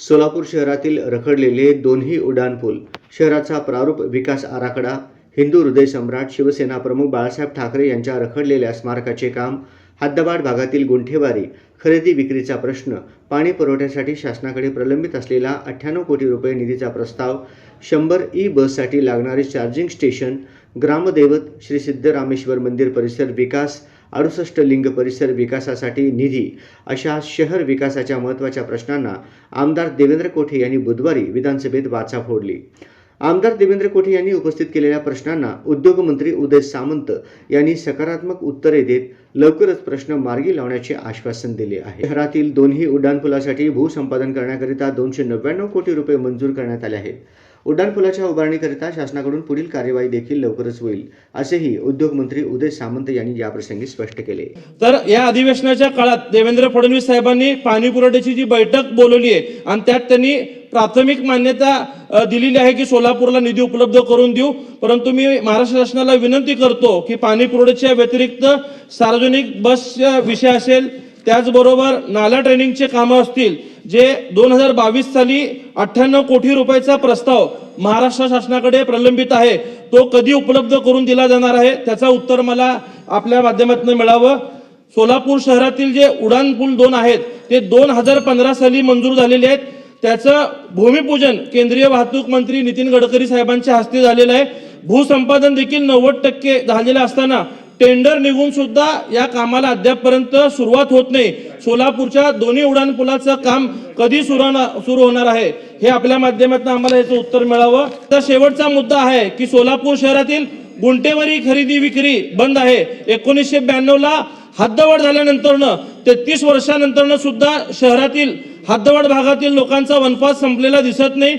सोलापूर शहरातील रखडलेले दोन्ही उड्डाणपूल शहराचा प्रारूप विकास आराखडा हिंदू हृदय सम्राट शिवसेना प्रमुख बाळासाहेब ठाकरे यांच्या रखडलेल्या स्मारकाचे काम हद्दबाड भागातील गुंठेवारी खरेदी विक्रीचा प्रश्न पाणी पुरवठ्यासाठी शासनाकडे प्रलंबित असलेला अठ्ठ्याण्णव कोटी रुपये निधीचा प्रस्ताव शंभर ई बससाठी लागणारे चार्जिंग स्टेशन ग्रामदैवत श्री सिद्धरामेश्वर मंदिर परिसर विकास अडुसष्ट लिंग परिसर विकासासाठी निधी अशा शहर विकासाच्या महत्त्वाच्या प्रश्नांना आमदार देवेंद्र कोठे यांनी बुधवारी विधानसभेत वाचा फोडली. आमदार देवेंद्र कोठे यांनी उपस्थित केलेल्या प्रश्नांना उद्योगमंत्री उदय सामंत यांनी सकारात्मक उत्तरे देत लवकरच प्रश्न मार्गी लावण्याचे आश्वासन दिले आहे. शहरातील दोन्ही उड्डाणपुलासाठी भूसंपादन करण्याकरिता दोनशे नव्याण्णव कोटी रुपये मंजूर करण्यात आले आहेत. उड्डाणपुलाच्या उभारणीकरिता शासनाकडून पुढील कार्यवाही देखील लवकरच होईल असेही उद्योगमंत्री उदय सामंत यांनी याप्रसंगी स्पष्ट केले. तर या अधिवेशनाच्या काळात देवेंद्र फडणवीस साहेबांनी पाणी पुरवठ्याची जी बैठक बोलवली आहे आणि त्यात त्यांनी प्राथमिक मान्यता दिलेली आहे की सोलापूरला निधी उपलब्ध करून देऊ. परंतु मी महाराष्ट्र शासनाला विनंती करतो की पाणी पुरवठ्याच्या व्यतिरिक्त सार्वजनिक बसच्या विषय असेल त्याचबरोबर नाला ट्रेनिंगचे कामं असतील जे दोन हजार बावीस साली अठ्ठ्याण्णव कोटी रुपयाचा प्रस्ताव महाराष्ट्र शासनाकडे प्रलंबित आहे तो कधी उपलब्ध करून दिला जाणार आहे त्याचा उत्तर मला आपल्या माध्यमातून मिळावं. सोलापूर शहरातील जे उडान पूल दोन आहेत ते दोन हजार पंधरा साली मंजूर झालेले आहेत. त्याचं भूमिपूजन केंद्रीय वाहतूक मंत्री नितीन गडकरी साहेबांच्या हस्ते झालेलं आहे. भूसंपादन देखील नव्वद टक्के झालेलं असताना टेंडर निघून सुद्धा या कामाला अद्यापपर्यंत सुरुवात होत नाही. सोलापूरच्या दोन्ही उडान पुलाचं काम कधी सुरू होणार- सुरू होणार आहे हे आपल्या माध्यमातून आम्हाला याचं उत्तर मिळावं. तर शेवटचा मुद्दा आहे की सोलापूर शहरातील गुंटेवारी खरेदी विक्री बंद आहे. एकोणीसशे ब्याण्णवला हद्दवाढ झाल्यानंतरनं तेहतीस वर्षानंतरनं सुद्धा शहरातील हद्दवाढ भागातील लोकांचा वनपास संपलेला दिसत नाही.